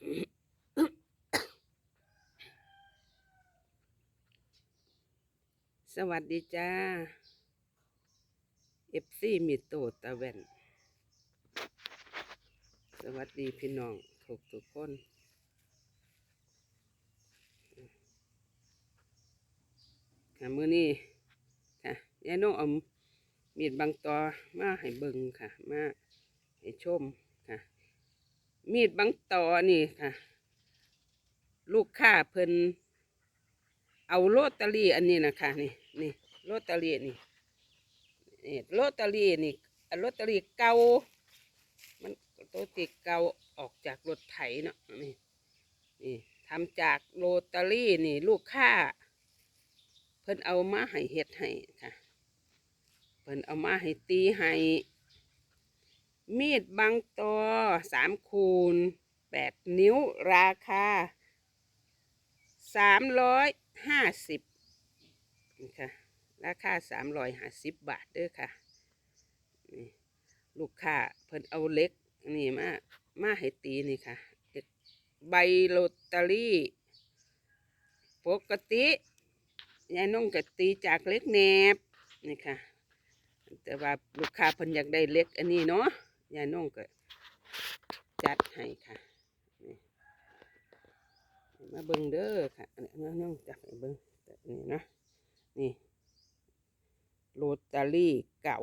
สวัสดีจ้าเอฟซีมีโตตะเวนสวัสดีพี่น้องทุกทุกคนค่ะมือนี้ค่ะยายน้องอามีดบางตอมาให้เบิ่งค่ะ มาให้ชมค่ะ มีดบางตอนี่ค่ะ ลูกค้าเพิ่นเอาโรตารีอันนี้นะคะนี่นี่โรตารีนี่นี่โรตารีนี่โรตารีเก่ามันตัวติเก่าออกจากรถไถเนาะนี่นี่ทำจากโรตารีนี่ ลูกค้า เพิ่นเอามาให้เฮ็ดให้ค่ะ เพิ่นเอามาให้ตีให้ มีดบางตอสามคูณแปดนิ้วราคาสามร้อยห้าสิบนี่ค่ะ ราคาสามร้อยห้าสิบบาทเด้อค่ะนี่ลูกค้าเพิ่นเอาเล็กนี่มามาให้ตีนี่ค่ะเหล็กใบโรตารี่ ปกติยายน้องก็ตีจากเล็กแนบนี่ค่ะ แต่ว่าลูกค้าเพิ่นอยากได้เล็กอันนี้เนาะ ยายน้องก็จัดให้ค่ะมาเบิ่งเด้อค่ะนนี้น้องจับให้เบิ่งนี่นะนี่โรตารี่เก่า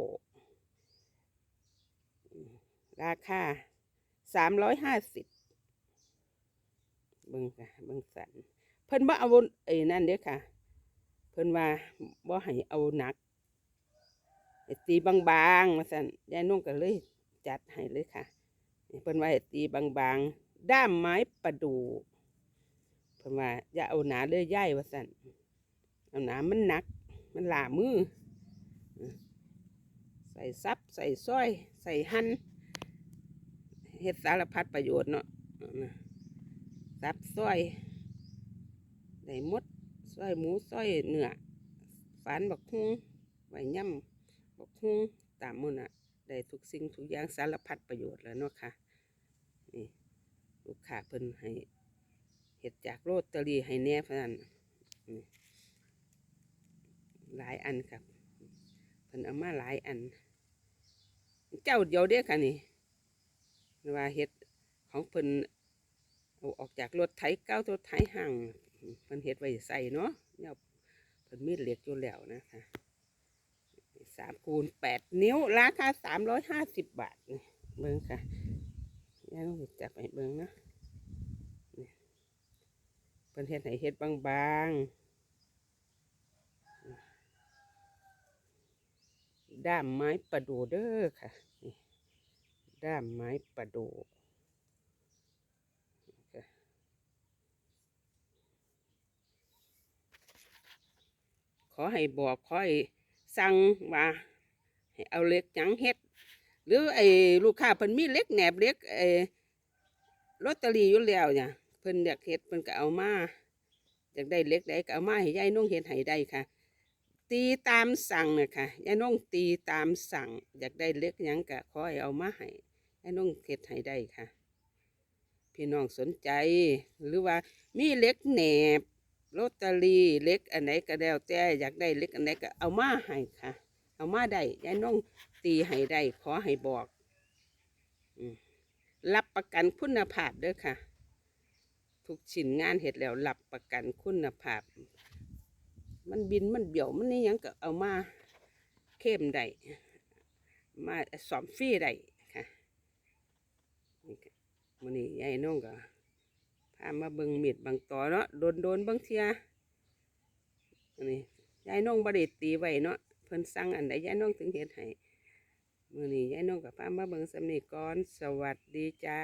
ราคาสามร้อยห้าสิบเบิ่งค่ะเบิ่งสันเพิ่นบ่เอาไอ้นั่นเด้อค่ะ เพิ่นว่าบ่ให้เอาหนักให้ตีบางๆมาสั่นยายนุ่งก็เลย จัดให้เลยค่ะเพิ่นว่าตีบางๆ ด้ามไม้ประดู่เพิ่นว่าอย่าเอาหนาเลยย่ายว่าสั่นเอาหนามันหนัก มันหลามือ ใส่ซับ ใส่ซอย ใส่หั่นเฮ็ดสารพัดประโยชน์เนาะซับซอยได้มดซอยหมูซอยเนื้อฝานบักฮุงไว้ย่ำบักฮุงตามมือน่ะ ได้ทุกสิ่งทุกอย่างสารพัดประโยชน์แล้วเนาะค่ะนี่ลูกค้าเพิ่นให้เห็ดจากโรตารีให้แน่พนันนี่หลายอันครับเพิ่นเอามาหลายอัน เจ้าเดียวเด้อค่ะนี่ว่าเห็ดของเพิ่นเอาออกจากรถไถเก้ารถไถห่างเพิ่นเห็ดไว้ใส่เนาะเนี่ยเพิ่นมีเหล็กอยู่แล้วนะคะ สามคูณแปดนิ้ว ราคาสามร้อยห้าสิบบาทนี่เบิ้งค่ะยังจับไปเบิ้งนะเพิ่นเฮ็ดให้เฮ็ดบางๆด้ามไม้ประดูเด้อค่ะด้ามไม้ประดูขอให้บอกขอให้ สั่งว่าเอาเล็กหยังเฮ็ด หรือไอ้ลูกค้าเพิ่นมีเล็กแหนบเล็กไอ้ลอตเตอรี่อยู่แล้วเนี่ยเพิ่นอยากเฮ็ดเพิ่นก็เอามาอยากได้เล็กได้ก็เอามาให้ยายน้องเฮ็ดให้ได้ค่ะ ตีตามสั่งน่ะค่ะยายน้องตีตามสั่ง อยากได้เล็กหยังก็ขอให้เอามาให้ยายน้องเฮ็ดให้ได้ค่ะ พี่น้องสนใจหรือว่ามีเล็กแหนบ ลอตเตอรี่เล็กอันไหนก็แล้วแต่อยากได้เล็กอันไหนก็เอามาให้ค่ะ เอามาได้ยายน้องตีให้ได้ขอให้บอกรับประกันคุณภาพเด้อค่ะ ทุกชิ้นงานเห็ดแล้วรับประกันคุณภาพ มันบินมันเบี่ยวมันนี่ยังก็เอามาเข้มได้มาสอมฟรีได้ค่ะมันนี้ยายน้องก็ พามาเบิงเมีดบางตอเนาะโดนโดนบางเทียนี่ยายน้องบริตีไว้เนาะเพิ่นสั่งอันใดยายน้องถึงเห็ดให้มื่อนี้ยายน้องกับพามาเบิงสำนีก่อนสวัสดีจ้า